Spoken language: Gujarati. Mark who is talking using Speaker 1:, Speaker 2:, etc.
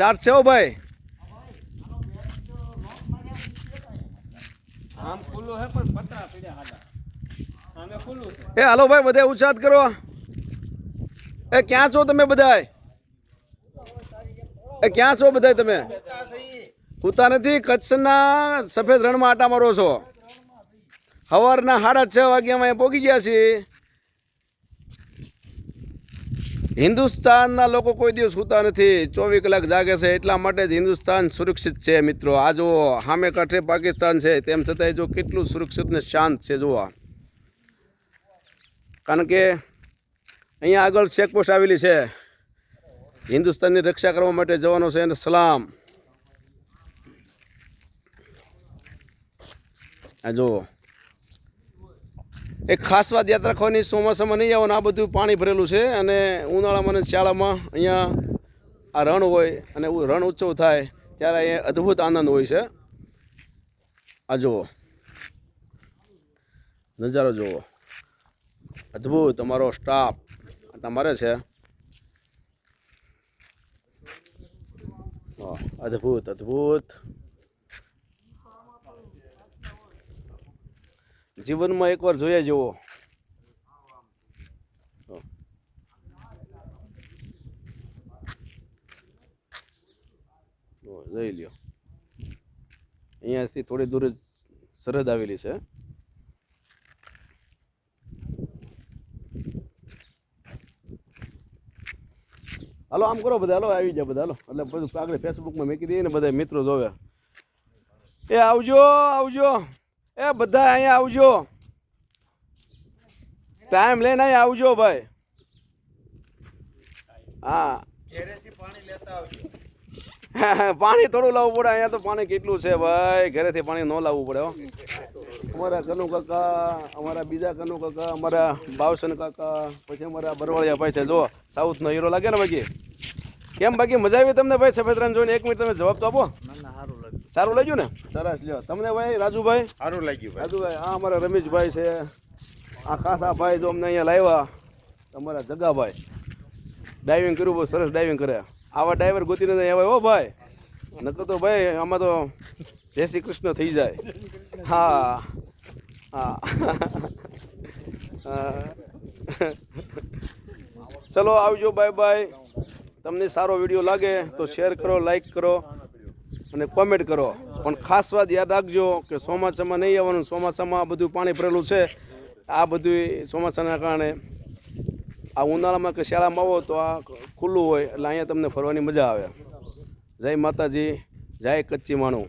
Speaker 1: સ્ટાર્ટ છે ભાઈ. એ હાલો ભાઈ બધા ઉછાદ કરો. એ ક્યાં છો તમે બધાય? એ ક્યાં છો બધાય તમે? કૂતા નથી કચ્છના સફેદ રણમાં આટા મારો છો. સવારના સાડા છ વાગ્યામાં પહોંચી ગયા છીએ. હિન્દુસ્તાનના લોકો કોઈ દિવસ સૂતા નથી. ચોવીસ કલાક જાગે છે, એટલા માટે જ હિન્દુસ્તાન સુરક્ષિત છે મિત્રો. આ જુઓ, સામે કાંઠે પાકિસ્તાન છે, તેમ છતાંય જો કેટલું સુરક્ષિત ને શાંત છે, જુઓ. કારણ કે અહીંયા આગળ ચેકપોસ્ટ આવેલી છે. હિન્દુસ્તાનની રક્ષા કરવા માટે જવાનો છે એને સલામ. આ જુઓ. એક ખાસ વાત યાદ રાખવાની, ચોમાસામાં નહીં આવવાનું આ બધું પાણી ભરેલું છે અને ઉનાળામાં અને શિયાળામાં અહીંયા આ રણ હોય અને રણ ઉત્સવ થાય ત્યારે અહીંયા અદ્ભુત આનંદ હોય છે. આ જુઓ. નજારો જુઓ. અદ્ભુત અમારો સ્ટાફ તમારે છે. અદ્ભુત અદ્ભુત. જીવનમાં એકવાર જોયા જેવો. જઈ લ્યો. અહીંયાથી થોડી દૂર જ સરહદ આવેલી છે. હાલો, આમ કરો બધા. હાલો, આવી જાય બધા. હાલો. એટલે બધું આગળ ફેસબુકમાં મેકી દઈએ ને બધા મિત્રો જોવે. એ આવજો આવજો. એ બધા અહીંયા આવજો. ટાઈમ લઈને અહીંયા આવજો ભાઈ. હા. પાણી થોડું લાવવું પડે અહીંયા તો પાણી કેટલું છે ભાઈ? ઘરેથી પાણી ન લાવવું પડે હો. અમારા કનુ કાકા અમારા બીજા કનુ કાકા અમારા બાવસન કાકા પછી અમારા બરવાળિયા ભાઈ છે. જો સાઉથનો હીરો લાગે ને બાકી? કેમ બાકી? મજા આવી તમને ભાઈ? સફેદ રણ જોઈને એક મિનિટ તમે જવાબ તો આપો. સારું લાગ્યું ને? સરસ લ્યો. તમને ભાઈ રાજુભાઈ?
Speaker 2: સારું લાગ્યું ભાઈ.
Speaker 1: રાજુભાઈ આ અમારા રમેશભાઈ છે. આ ખાસા ભાઈ જો અમને અહીંયા લાવ્યા. તમારા જગાભાઈ. ડાઇવિંગ કર્યું બહુ સરસ ડાઇવિંગ કરે. આવા ડ્રાઈવર ગોતીને નહીં આવે હો ભાઈ. નકર તો ભાઈ આમાં તો જય શ્રી કૃષ્ણ થઈ જાય. હા. હા. હા. ચલો આવજો બાય બાય તમને સારો વીડિયો લાગે તો શેર કરો લાઈક કરો. અને કોમેન્ટ કરો. પણ ખાસ વાત યાદ રાખજો કે ચોમાસામાં નહીં આવવાનું, ચોમાસામાં આ બધું પાણી ભરેલું છે. આ બધું ચોમાસાના કારણે આ ઉનાળામાં કે શિયાળામાં આવો તો આ ખુલ્લું હોય, એટલે અહીંયા તમને ફરવાની મજા આવે. જય માતાજી, જય કચ્છી માણું.